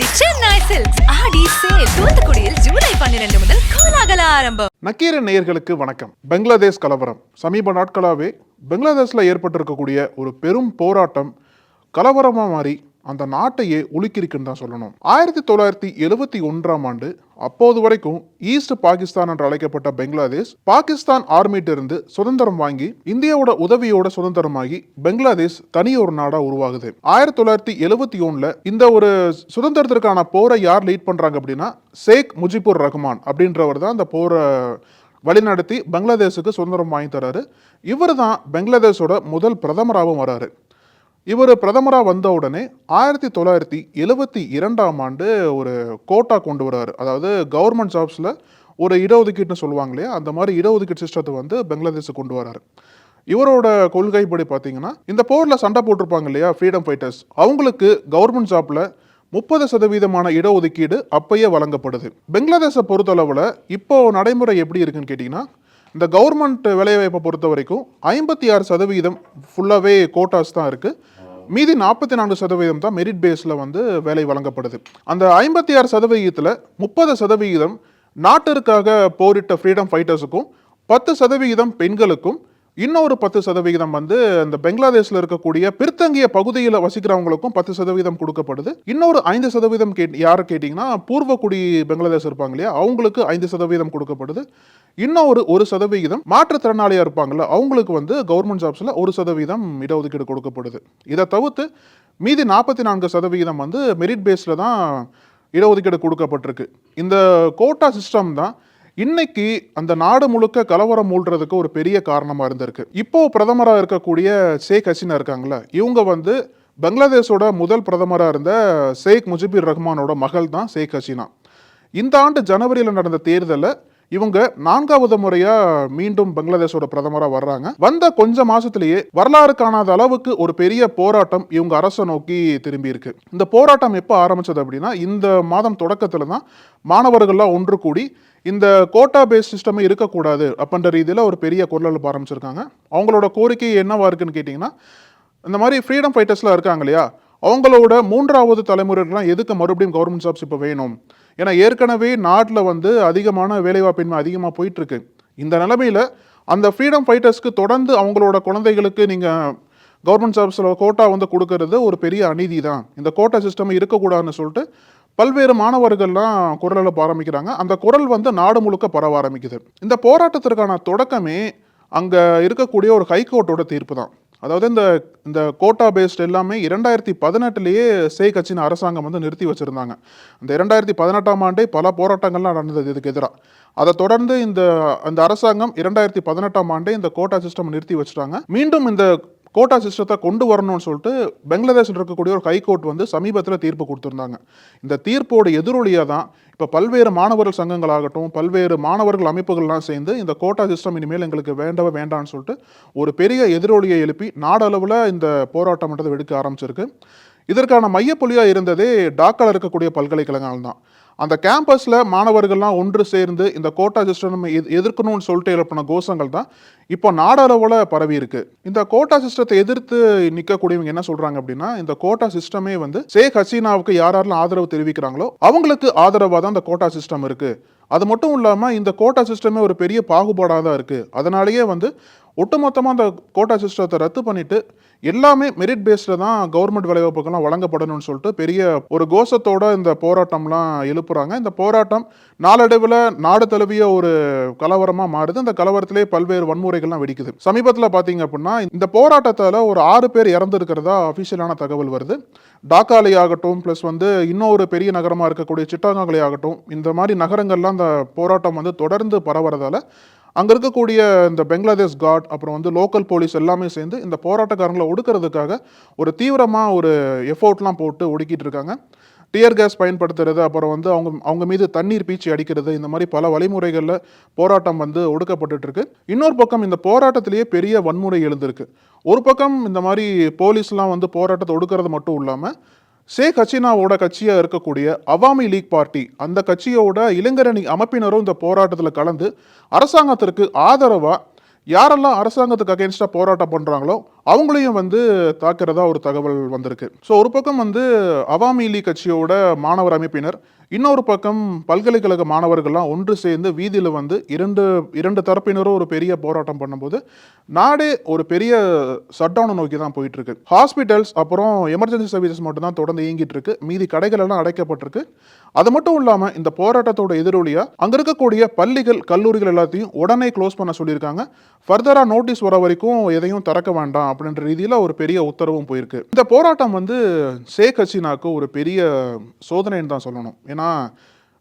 The Chennai silks Aadi sale தூத்துக்குடியில் July பன்னிரண்டு முதல் கோலாகல ஆரம்பம். நக்கீர நேயர்களுக்கு வணக்கம். பங்களாதேஷ் கலவரம். சமீப நாட்களாகவே பங்களாதேஷில் ஏற்பட்டிருக்கக்கூடிய ஒரு பெரும் போராட்டம் கலவரமாக மாறி அந்த நாட்டையே உலுக்கியிருக்குன்னு தான் சொல்லணும். ஆயிரத்தி தொள்ளாயிரத்தி எழுபத்தி ஒன்றாம் ஆண்டு அப்போது வரைக்கும் ஈஸ்ட் பாகிஸ்தான் என்று அழைக்கப்பட்ட பங்களாதேஷ் பாகிஸ்தான் ஆர்மிட்ட இருந்து சுதந்திரம் வாங்கி இந்தியாவோட உதவியோட சுதந்திரமாகி பங்களாதேஷ் தனி ஒரு நாடா உருவாகுது. ஆயிரத்தி தொள்ளாயிரத்தி எழுபத்தி ஒண்ணுல இந்த ஒரு சுதந்திரத்திற்கான போரை யார் லீட் பண்றாங்க அப்படின்னா ஷேக் முஜிபுர் ரஹ்மான் அப்படின்றவர் தான் அந்த போரை வழிநடத்தி பங்களாதேஷுக்கு சுதந்திரம் வாங்கி தராரு. இவர் தான் பங்களாதேஷோட முதல் பிரதமராகவும் வராரு. இவர் பிரதமராக வந்த உடனே ஆயிரத்தி தொள்ளாயிரத்தி எழுவத்தி இரண்டாம் ஆண்டு ஒரு கோட்டா கொண்டு வர்றாரு அதாவது கவர்மெண்ட் ஜாப்ஸில் ஒரு இடஒதுக்கீடுன்னு சொல்லுவாங்க இல்லையா அந்த மாதிரி இடஒதுக்கீடு சிஸ்டத்தை வந்து பங்களாதேஷுக்கு கொண்டு வராரு. இவரோட கொள்கைப்படி பார்த்தீங்கன்னா இந்த போரில் சண்டை போட்டிருப்பாங்க இல்லையா ஃப்ரீடம் ஃபைட்டர்ஸ் அவங்களுக்கு கவர்மெண்ட் ஜாப்பில் முப்பது சதவீதமான இடஒதுக்கீடு அப்பயே வழங்கப்படுது. பங்களாதேஷை பொறுத்தளவில் இப்போ நடைமுறை எப்படி இருக்குன்னு கேட்டிங்கன்னா இந்த கவர்மெண்ட் வேலைவாய்ப்பை பொறுத்த வரைக்கும் ஐம்பத்தி ஆறு சதவீதம் ஃபுல்லாகவே கோட்டாஸ் தான் இருக்குது மீதி நாற்பத்தி நான்கு சதவீதம் தான் மெரிட் பேஸில் வந்து வேலை வழங்கப்படுது. அந்த ஐம்பத்தி ஆறு சதவீதத்தில் முப்பது சதவிகிதம் நாட்டிற்காக போரிட்ட ஃப்ரீடம் ஃபைட்டர்ஸுக்கும் பத்து சதவிகிதம் பெண்களுக்கும் இன்னொரு பத்து சதவிகிதம் வந்து இந்த பெங்களாதேஷில் இருக்கக்கூடிய பிற்தங்கிய பகுதியில் வசிக்கிறவங்களுக்கும் பத்து சதவீதம் கொடுக்கப்படுது. இன்னொரு ஐந்து சதவீதம் கேட் யார் கேட்டிங்கன்னா பூர்வக்குடி பங்களாதேஷ் இருப்பாங்க இல்லையா? அவங்களுக்கு ஐந்து சதவீதம் கொடுக்கப்படுது. இன்னொரு ஒரு சதவிகிதம் மாற்றுத்திறனாளியாக இருப்பாங்கள்ல அவங்களுக்கு வந்து கவர்மெண்ட் ஜாப்ஸில் ஒரு சதவீதம் இடஒதுக்கீடு கொடுக்கப்படுது. இதை தவிர்த்து மீதி நாற்பத்தி நான்கு சதவிகிதம் வந்து மெரிட் பேஸில் தான் இடஒதுக்கீடு கொடுக்கப்பட்டிருக்கு. இந்த கோட்டா சிஸ்டம் தான் இன்னைக்கு அந்த நாடு முழுக்க கலவரம் மூழ்கிறதுக்கு ஒரு பெரிய காரணமாக இருந்திருக்கு. இப்போ பிரதமராக இருக்கக்கூடிய ஷேக் ஹசீனா இருக்காங்களே இவங்க வந்து பங்களாதேஷோட முதல் பிரதமராக இருந்த ஷேக் முஜிபுர் ரஹ்மானோட மகள் தான் ஷேக் ஹசீனா. இந்த ஆண்டு ஜனவரியில் நடந்த தேர்தலில் இவங்க நான்காவது முறையா மீண்டும் பங்களாதேஷோட பிரதமராக வர்றாங்க. வந்த கொஞ்ச மாசத்திலேயே வரலாறு காணாத அளவுக்கு ஒரு பெரிய போராட்டம் இவங்க அரசை நோக்கி திரும்பி இருக்கு. இந்த போராட்டம் எப்போ ஆரம்பிச்சது அப்படின்னா இந்த மாதம் தொடக்கத்துல தான் மாணவர்கள்லாம் ஒன்று கூடி இந்த கோட்டா பேஸ் சிஸ்டமே இருக்கக்கூடாது அப்படின்ற ரீதியில் ஒரு பெரிய குரல் எழுப்ப ஆரம்பிச்சிருக்காங்க. அவங்களோட கோரிக்கை என்னவா இருக்குன்னு கேட்டிங்கன்னா இந்த மாதிரி ஃப்ரீடம் ஃபைட்டர்ஸ்லாம் இருக்காங்க இல்லையா? அவங்களோட மூன்றாவது தலைமுறைகள்லாம் எதுக்கு மறுபடியும் கவர்மெண்ட் ஜாப்ஸ் இப்போ வேணும்? ஏன்னா ஏற்கனவே நாட்டில் வந்து அதிகமான வேலைவாய்ப்பின்மை அதிகமாக போயிட்டுருக்கு. இந்த நிலமையில் அந்த ஃப்ரீடம் ஃபைட்டர்ஸ்க்கு தொடர்ந்து அவங்களோட குழந்தைகளுக்கு நீங்கள் கவர்மெண்ட் ஜாப்ஸில் கோட்டா வந்து கொடுக்கறது ஒரு பெரிய அநீதி தான் இந்த கோட்டா சிஸ்டம் இருக்கக்கூடாதுன்னு சொல்லிட்டு பல்வேறு மாணவர்கள்லாம் குரல் எழுப்ப ஆரம்பிக்கிறாங்க. அந்த குரல் வந்து நாடு முழுக்க பரவ ஆரம்பிக்குது. இந்த போராட்டத்திற்கான தொடக்கமே அங்கே இருக்கக்கூடிய ஒரு ஹைகோர்ட்டோட தீர்ப்பு தான். அதாவது இந்த இந்த கோட்டா பேஸ்ட் எல்லாமே இரண்டாயிரத்தி பதினெட்டுலேயே சே கட்சியின் அரசாங்கம் வந்து நிறுத்தி வச்சுருந்தாங்க. இந்த இரண்டாயிரத்தி பதினெட்டாம் ஆண்டே பல போராட்டங்கள்லாம் நடந்தது இதுக்கு எதிராக அதை தொடர்ந்து இந்த அந்த அரசாங்கம் இரண்டாயிரத்தி பதினெட்டாம் ஆண்டே இந்த கோட்டா சிஸ்டம் நிறுத்தி வச்சுட்டாங்க. மீண்டும் இந்த கோட்டா சிஸ்டத்தை கொண்டு வரணும்னு சொல்லிட்டு பங்களாதேஷில் இருக்கக்கூடிய ஒரு ஹைகோர்ட் வந்து சமீபத்தில் தீர்ப்பு கொடுத்துருந்தாங்க. இந்த தீர்ப்போட எதிரொலியாக தான் இப்போ பல்வேறு மாணவர்கள் சங்கங்களாகட்டும் பல்வேறு மாணவர்கள் அமைப்புகள்லாம் சேர்ந்து இந்த கோட்டா சிஸ்டம் இனிமேல் எங்களுக்கு வேண்டவே வேண்டான்னு சொல்லிட்டு ஒரு பெரிய எதிரொலியை எழுப்பி நாடளவில் இந்த போராட்டம்ன்றது வெடிக்க ஆரம்பிச்சிருக்கு. இதற்கான மையப்புள்ளியாக இருந்ததே டாக்காவில் இருக்கக்கூடிய பல்கலைக்கழகங்கள் தான் அந்த கேம்பஸில் மாணவர்கள்லாம் ஒன்று சேர்ந்து இந்த கோட்டா சிஸ்டம் எதிர்க்கணும்னு சொல்லிட்டு எழுப்பின கோஷங்கள் தான் இப்போ நாடளவில் பரவி இருக்கு. இந்த கோட்டா சிஸ்டத்தை எதிர்த்து நிற்கக்கூடியவங்க என்ன சொல்றாங்க அப்படின்னா இந்த கோட்டா சிஸ்டமே வந்து ஷேக் ஹசீனாவுக்கு யார் யாரெல்லாம் ஆதரவு தெரிவிக்கிறாங்களோ அவங்களுக்கு ஆதரவாக தான் இந்த கோட்டா சிஸ்டம் இருக்கு. அது மட்டும் இல்லாமல் இந்த கோட்டா சிஸ்டமே ஒரு பெரிய பாகுபாடாக தான் இருக்குது அதனாலேயே வந்து ஒட்டுமொத்தமாக அந்த கோட்டா சிஸ்டத்தை ரத்து பண்ணிட்டு எல்லாமே மெரிட் பேஸில் தான் கவர்மெண்ட் வேலைவாய்ப்புகள்லாம் வழங்கப்படணும்னு சொல்லிட்டு பெரிய ஒரு கோஷத்தோட இந்த போராட்டம்லாம் எழுப்புறாங்க. இந்த போராட்டம் நாளடைவில் நாடு தழுவிய ஒரு கலவரமாக மாறுது. இந்த கலவரத்திலே பல்வேறு வன்முறைகள்லாம் வெடிக்குது. சமீபத்தில் பார்த்தீங்க அப்படின்னா இந்த போராட்டத்தில் ஒரு ஆறு பேர் இறந்துருக்கிறதா அஃபிஷியலான தகவல் வருது. டாக்காலே ஆகட்டும் ப்ளஸ் வந்து இன்னொரு பெரிய நகரமாக இருக்கக்கூடிய சிட்டாங்காங்களே ஆகட்டும் இந்த மாதிரி நகரங்கள்லாம் அந்த போராட்டம் வந்து தொடர்ந்து பரவுறதால அங்கே இருக்கக்கூடிய இந்த பங்களாதேஷ் காட் அப்புறம் வந்து லோக்கல் போலீஸ் எல்லாமே சேர்ந்து இந்த போராட்டக்காரங்களை ஒடுக்கிறதுக்காக ஒரு தீவிரமாக ஒரு எஃபோர்ட்லாம் போட்டு ஒடுக்கிட்டு இருக்காங்க. டியர் கேஸ் பயன்படுத்துறது அப்புறம் வந்து அவங்க அவங்க மீது தண்ணீர் பீச்சி அடிக்கிறது இந்த மாதிரி பல வழிமுறைகளில் போராட்டம் வந்து ஒடுக்கப்பட்டுட்டு இருக்கு இன்னொரு பக்கம் இந்த போராட்டத்திலேயே பெரிய வன்முறை எழுந்திருக்கு. ஒரு பக்கம் இந்த மாதிரி போலீஸ்லாம் வந்து போராட்டத்தை ஒடுக்கிறது மட்டும் இல்லாமல் ஷேக் ஹசீனாவோட கட்சியாக இருக்கக்கூடிய அவாமி லீக் பார்ட்டி அந்த கட்சியோட இளைஞரணி அமைப்பினரும் இந்த போராட்டத்தில் கலந்து அரசாங்கத்திற்கு ஆதரவாக யாரெல்லாம் அரசாங்கத்துக்கு அகேன்ஸ்டாக போராட்டம் பண்ணுறாங்களோ அவங்களையும் வந்து தாக்கிறதா ஒரு தகவல் வந்திருக்கு. ஸோ ஒரு பக்கம் வந்து அவாமி லீக் கட்சியோட மாணவர் அமைப்பினர் இன்னொரு பக்கம் பல்கலைக்கழக மாணவர்கள்லாம் ஒன்று சேர்ந்து வீதியில் வந்து இரண்டு இரண்டு தரப்பினரும் ஒரு பெரிய போராட்டம் பண்ணும்போது நாடே ஒரு பெரிய சட்டவுனை நோக்கி தான் போயிட்டுருக்கு. ஹாஸ்பிட்டல்ஸ் அப்புறம் எமர்ஜென்சி சர்வீசஸ் மட்டும் தான் தொடர்ந்து இயங்கிட்டு இருக்கு மீதி கடைகள் எல்லாம் அடைக்கப்பட்டிருக்கு. அது மட்டும் இல்லாமல் இந்த போராட்டத்தோட எதிரொலியா அங்க இருக்கக்கூடிய பள்ளிகள் கல்லூரிகள் எல்லாத்தையும் உடனே க்ளோஸ் பண்ண சொல்லியிருக்காங்க. ஃபர்தராக நோட்டீஸ் வர வரைக்கும் எதையும் திறக்க வேண்டாம். அப்படின்ற ரீதியில் ஒரு பெரிய உத்தரவும் போயிருக்கு. இந்த போராட்டம் வந்து ஷேக் ஹசீனாக்கு ஒரு பெரிய சோதனைன்னு தான் சொல்லணும். ஏன்னா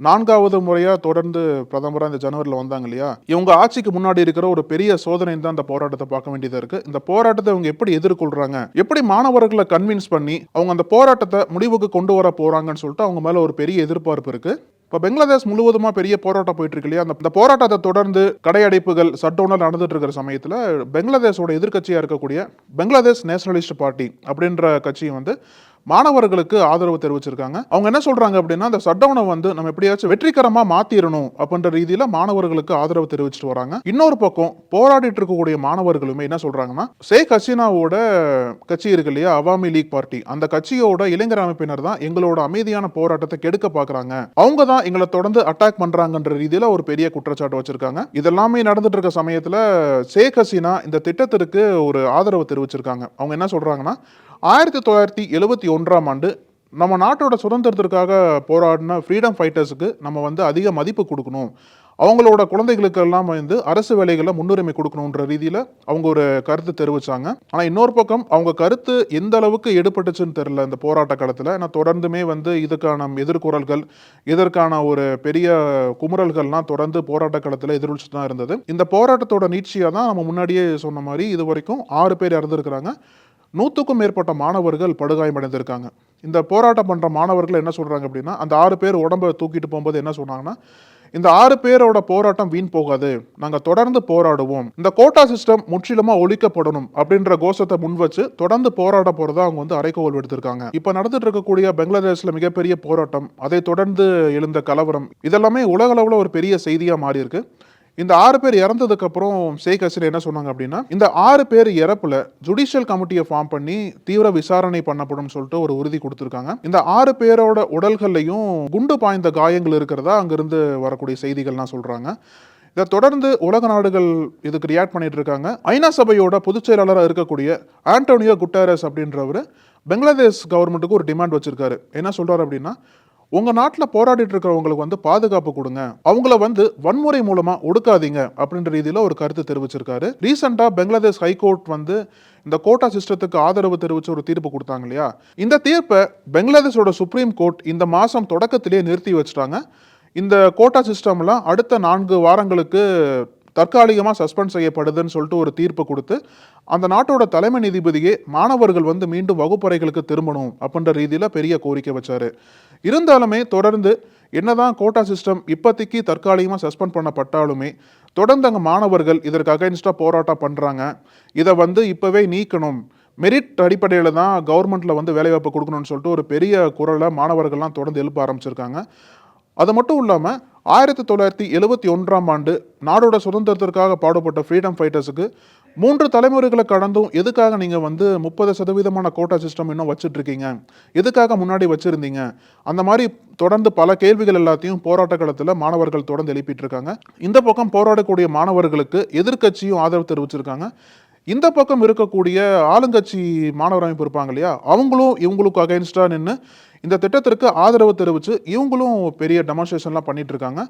நான்காவது முறையாக தொடர்ந்து பிரதமராக இந்த ஜனவரியில் வந்தாங்க இல்லையா? இவங்க ஆட்சிக்கு முன்னாடி இருக்கிற ஒரு பெரிய சோதனை தான் இந்த போராட்டத்தை பார்க்க வேண்டியதாக இருக்குது இந்த போராட்டத்தை இவங்க எப்படி எதிர்கொள்கிறாங்க எப்படி மாணவர்களை கன்வின்ஸ் பண்ணி அவங்க அந்த போராட்டத்தை முடிவுக்கு கொண்டு வர போகிறாங்கன்னு சொல்லிட்டு அவங்க மேலே ஒரு பெரிய எதிர்பார்ப்பு இருக்குது இப்போ பெங்களாதேஷ் முழுவதுமா பெரிய போராட்டம் போயிட்டு இருக்கு இல்லையா அந்த போராட்டத்தை தொடர்ந்து கடையடைப்புகள் சட்டவுனர் நடந்துட்டு இருக்கிற சமயத்தில் பெங்களாதேஷோட எதிர்கட்சியாக இருக்கக்கூடிய பெங்களாதேஷ் நேஷனலிஸ்ட் பார்ட்டி அப்படின்ற கட்சியும் வந்து மாணவர்களுக்கு ஆதரவு தெரிவிச்சிருக்காங்க. அவங்க என்ன சொல்றாங்க அப்படின்னா அந்த சட்டவுனை வந்து நம்ம எப்படியாச்சும் வெற்றிகரமா மாத்திரணும் அப்படின்ற ரீதியில மாணவர்களுக்கு ஆதரவு தெரிவிச்சிட்டு வராங்க. இன்னொரு பக்கம் போராடிட்டு இருக்கக்கூடிய மாணவர்களுமே என்ன சொல்றாங்கன்னா ஷேக் ஹசீனாவோட கட்சி இருக்கு இல்லையா அவாமி லீக் பார்ட்டி. அந்த கட்சியோட இளைஞர் அமைப்பினர் தான் எங்களோட அமைதியான போராட்டத்தை கெடுக்க பாக்குறாங்க. அவங்க தான் எங்களை தொடர்ந்து அட்டாக் பண்றாங்கன்ற ரீதியில ஒரு பெரிய குற்றச்சாட்டு வச்சிருக்காங்க. இதெல்லாமே நடந்துட்டு இருக்க சமயத்துல ஷேக் ஹசீனா இந்த திட்டத்திற்கு ஒரு ஆதரவு தெரிவிச்சிருக்காங்க. அவங்க என்ன சொல்றாங்கன்னா ஆயிரத்தி தொள்ளாயிரத்தி எழுபத்தி ஒன்றாம் ஆண்டு நம்ம நாட்டோட சுதந்திரத்திற்காக போராடின ஃப்ரீடம் ஃபைட்டர்ஸுக்கு நம்ம வந்து அதிக மதிப்பு கொடுக்கணும். அவங்களோட குழந்தைகளுக்கெல்லாம் வந்து அரசு வேலைகளில் முன்னுரிமை கொடுக்கணுன்ற ரீதியில் அவங்க ஒரு கருத்து தெரிவித்தாங்க ஆனால் இன்னொரு பக்கம் அவங்க கருத்து எந்த அளவுக்கு எடுபட்டுச்சுன்னு தெரில இந்த போராட்ட காலத்தில். ஏன்னா தொடர்ந்துமே வந்து இதுக்கான எதிர்குரல்கள் இதற்கான ஒரு பெரிய குமுறல்கள்லாம் தொடர்ந்து போராட்ட காலத்தில் எதிரொலிச்சு தான் இருந்தது. இந்த போராட்டத்தோட நீட்சியாக தான் நம்ம முன்னாடியே சொன்ன மாதிரி இது வரைக்கும் ஆறு பேர் இறந்துருக்கிறாங்க. நூற்றுக்கும் மேற்பட்ட மாணவர்கள் படுகாயமடைந்திருக்காங்க. இந்த போராட்டம் பண்ணுற மாணவர்கள் என்ன சொல்கிறாங்க அப்படின்னா அந்த ஆறு பேர் உடம்பை தூக்கிட்டு போகும்போது என்ன சொன்னாங்கன்னா இந்த ஆறு பேரோட போராட்டம் வீண் போகாது. நாங்கள் தொடர்ந்து போராடுவோம். இந்த கோட்டா சிஸ்டம் முற்றிலுமாக ஒழிக்கப்படணும் அப்படின்ற கோஷத்தை முன் வச்சு தொடர்ந்து போராட போகிறதா அவங்க வந்து அரைக்கோவல் எடுத்திருக்காங்க இப்போ நடந்துட்டு இருக்கக்கூடிய பெங்களாதேஷில் மிகப்பெரிய போராட்டம் அதை தொடர்ந்து எழுந்த கலவரம் இதெல்லாமே உலகளவில் ஒரு பெரிய செய்தியாக மாறி இருக்கு இந்த ஆறு பேர் இறந்ததுக்கு அப்புறம் ஷேக் ஹசீனா என்ன சொன்னாங்க அப்படின்னா இந்த ஆறு பேர் இறப்புல ஜுடிஷியல் கமிட்டியை ஃபார்ம் பண்ணி தீவிர விசாரணை பண்ணப்படும் சொல்லிட்டு ஒரு உறுதி கொடுத்திருக்காங்க. இந்த ஆறு பேரோட உடல்கள்லையும் குண்டு பாய்ந்த காயங்கள் இருக்கிறதா அங்கிருந்து வரக்கூடிய செய்திகள்லாம் சொல்றாங்க. இதை தொடர்ந்து உலக நாடுகள் இதுக்கு ரியாக்ட் பண்ணிட்டு இருக்காங்க. ஐநா சபையோட பொதுச் செயலாளராக இருக்கக்கூடிய ஆண்டோனியோ குட்டாரஸ் அப்படின்றவர் பங்களாதேஷ் கவர்மெண்ட்டுக்கு ஒரு டிமாண்ட் வச்சிருக்காரு. என்ன சொல்றாரு அப்படின்னா உங்கள் நாட்டில் போராடிட்டு இருக்கிறவங்களுக்கு வந்து பாதுகாப்பு கொடுங்க. அவங்கள வந்து வன்முறை மூலமாக ஒடுக்காதீங்க அப்படின்ற ரீதியில் ஒரு கருத்து தெரிவிச்சிருக்காரு. ரீசெண்டாக பெங்களாதேஷ் ஹைகோர்ட் வந்து இந்த கோட்டா சிஸ்டத்துக்கு ஆதரவு தெரிவித்து ஒரு தீர்ப்பு கொடுத்தாங்க இல்லையா? இந்த தீர்ப்பை பெங்களாதேஷோட சுப்ரீம் கோர்ட் இந்த மாதம் தொடக்கத்திலேயே நிறுத்தி வச்சிட்டாங்க. இந்த கோட்டா சிஸ்டம்லாம் அடுத்த நான்கு வாரங்களுக்கு தற்காலிகமாக சஸ்பெண்ட் செய்யப்படுதுன்னு சொல்லிட்டு ஒரு தீர்ப்பு கொடுத்து அந்த நாட்டோட தலைமை நீதிபதியே மாணவர்கள் வந்து மீண்டும் வகுப்பறைகளுக்கு திரும்பணும் அப்படின்ற ரீதியில் பெரிய கோரிக்கை வச்சாரு. இருந்தாலுமே தொடர்ந்து என்னதான் கோட்டா சிஸ்டம் இப்போதைக்கு தற்காலிகமாக சஸ்பெண்ட் பண்ணப்பட்டாலுமே தொடர்ந்து அங்கே மாணவர்கள் இதற்கு அகைன்ஸ்டாக போராட்டம் பண்ணுறாங்க இதை வந்து இப்போவே நீக்கணும். மெரிட் அடிப்படையில் தான் கவர்மெண்ட்டில் வந்து வேலைவாய்ப்பு கொடுக்கணும்னு சொல்லிட்டு ஒரு பெரிய குரலை மாணவர்கள்லாம் தொடர்ந்து எழுப்ப ஆரம்பிச்சிருக்காங்க. அது மட்டும் இல்லாமல் ஆயிரத்தி தொள்ளாயிரத்தி எழுபத்தி ஒன்றாம் ஆண்டு நாடோட சுதந்திரத்திற்காக பாடுபட்ட ஃப்ரீடம் ஃபைட்டர்ஸுக்கு மூன்று தலைமுறைகளை கடந்தும் எதுக்காக நீங்கள் வந்து முப்பது சதவீதமான கோட்டா சிஸ்டம் இன்னும் வச்சுட்ருக்கீங்க எதுக்காக முன்னாடி வச்சுருந்தீங்க? அந்த மாதிரி தொடர்ந்து பல கேள்விகள் எல்லாத்தையும் போராட்ட காலத்தில் மாணவர்கள் தொடர்ந்து எழுப்பிட்டு இருக்காங்க இந்த பக்கம் போராடக்கூடிய மாணவர்களுக்கு எதிர்க்கட்சியும் ஆதரவு தெரிவிச்சிருக்காங்க. இந்த பக்கம் இருக்கக்கூடிய ஆளுங்கட்சி மாணவர் அமைப்பு இருப்பாங்க இல்லையா அவங்களும் இவங்களுக்கு அகைன்ஸ்டாக நின்று இந்த திட்டத்திற்கு ஆதரவு தெரிவித்து இவங்களும் பெரிய டெமான்ஸ்ட்ரேஷன்லாம் பண்ணிகிட்டு இருக்காங்க.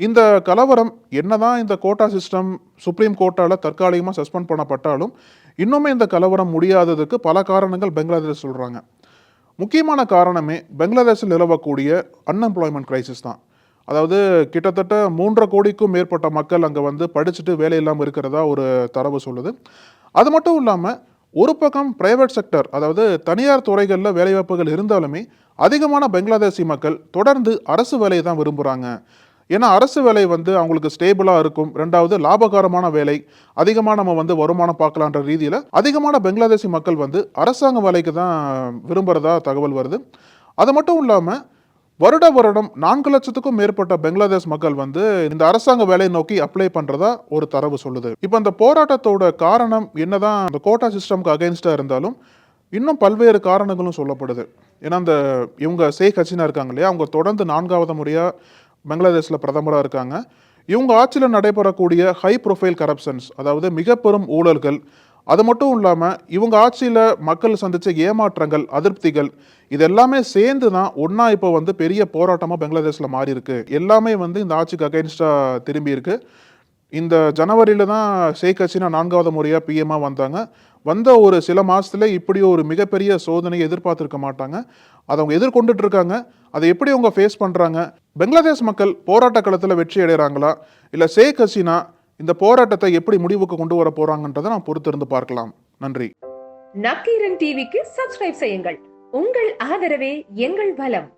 இந்த கலவரம் என்னதான் இந்த கோட்டா சிஸ்டம் சுப்ரீம் கோர்ட்டால் தற்காலிகமாக சஸ்பெண்ட் பண்ணப்பட்டாலும் இன்னுமே இந்த கலவரம் முடியாததுக்கு பல காரணங்கள் பங்களாதேஷ் சொல்கிறாங்க முக்கியமான காரணமே பங்களாதேஷில் நிலவக்கூடிய அன்எம்ப்ளாய்மெண்ட் கிரைசிஸ் தான். அதாவது கிட்டத்தட்ட மூன்றரை கோடிக்கும் மேற்பட்ட மக்கள் அங்கே வந்து படிச்சுட்டு வேலை இல்லாமல் இருக்கிறதா ஒரு தரவு சொல்லுது. அது மட்டும் இல்லாமல் ஒரு பக்கம் பிரைவேட் செக்டர் அதாவது தனியார் துறைகளில் வேலைவாய்ப்புகள் இருந்தாலுமே அதிகமான பங்களாதேசி மக்கள் தொடர்ந்து அரசு வேலையை தான் விரும்புகிறாங்க ஏன்னா அரசு வேலை வந்து அவங்களுக்கு ஸ்டேபிளாக இருக்கும். ரெண்டாவது லாபகரமான வேலை அதிகமாக நம்ம வந்து வருமானம் பார்க்கலான்ற ரீதியில் அதிகமான பங்களாதேசி மக்கள் வந்து அரசாங்க வேலைக்கு தான் விரும்புகிறதா தகவல் வருது. அது மட்டும் இல்லாமல் வருட வருடம் நான்கு லட்சத்துக்கும் மேற்பட்ட பங்களாதேஷ் மக்கள் வந்து இந்த அரசாங்க வேலையை நோக்கி அப்ளை பண்றதா ஒரு தரவு சொல்லுது. இப்போ இந்த போராட்டத்தோட காரணம் என்னதான் அந்த கோட்டா சிஸ்டம்க்கு அகைன்ஸ்டா இருந்தாலும் இன்னும் பல்வேறு காரணங்களும் சொல்லப்படுது. ஏன்னா அந்த இவங்க ஷேக் ஹசீனா இருக்காங்க இல்லையா? அவங்க தொடர்ந்து நான்காவது முறையா பங்களாதேஷில் பிரதமராக இருக்காங்க. இவங்க ஆட்சியில் நடைபெறக்கூடிய ஹை ப்ரொஃபைல் கரப்ஷன்ஸ் அதாவது மிக பெரும் ஊழல்கள் அது மட்டும் இல்லாமல் இவங்க ஆட்சியில் மக்கள் சந்தித்த ஏமாற்றங்கள் அதிருப்திகள் இது எல்லாமே சேர்ந்து தான் ஒன்றா இப்போ வந்து பெரிய போராட்டமாக பங்களாதேஷில் மாறி இருக்கு எல்லாமே வந்து இந்த ஆட்சிக்கு அகைன்ஸ்டாக திரும்பி இருக்கு இந்த ஜனவரியில் தான் ஷேக் ஹசீனா நான்காவது முறையாக பிஎம்மாக வந்தாங்க. வந்த ஒரு சில மாதத்துல இப்படி ஒரு மிகப்பெரிய சோதனையை எதிர்பார்த்துருக்க மாட்டாங்க. அதை அவங்க எதிர்கொண்டுட்டு இருக்காங்க. அதை எப்படி அவங்க ஃபேஸ் பண்ணுறாங்க பங்களாதேஷ் மக்கள் போராட்ட களத்தில் வெற்றி அடைகிறாங்களா இல்லை ஷேக் ஹசீனா இந்த போராட்டத்தை எப்படி முடிவுக்கு கொண்டு வர போறாங்கன்றதை நான் பொறுத்திருந்து பார்க்கலாம். நன்றி. நக்கீரன் டிவிக்கு சப்ஸ்கிரைப் செய்யுங்கள். உங்கள் ஆதரவே எங்கள் பலம்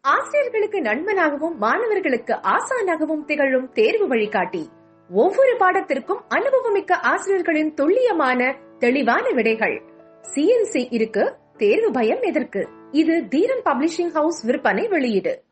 ஆசிரியர்களுக்கு நண்பனாகவும் மாணவர்களுக்கு ஆசானாகவும் திகழும் தேர்வு வழிகாட்டி. ஒவ்வொரு பாடத்திற்கும் அனுபவமிக்க ஆசிரியர்களின் துல்லியமான தெளிவான விடைகள். சிஎன்சி இருக்கு தேர்வு பயம் எதற்கு? இது தீரன் பப்ளிஷிங் ஹவுஸ் விற்பனை வெளியீடு.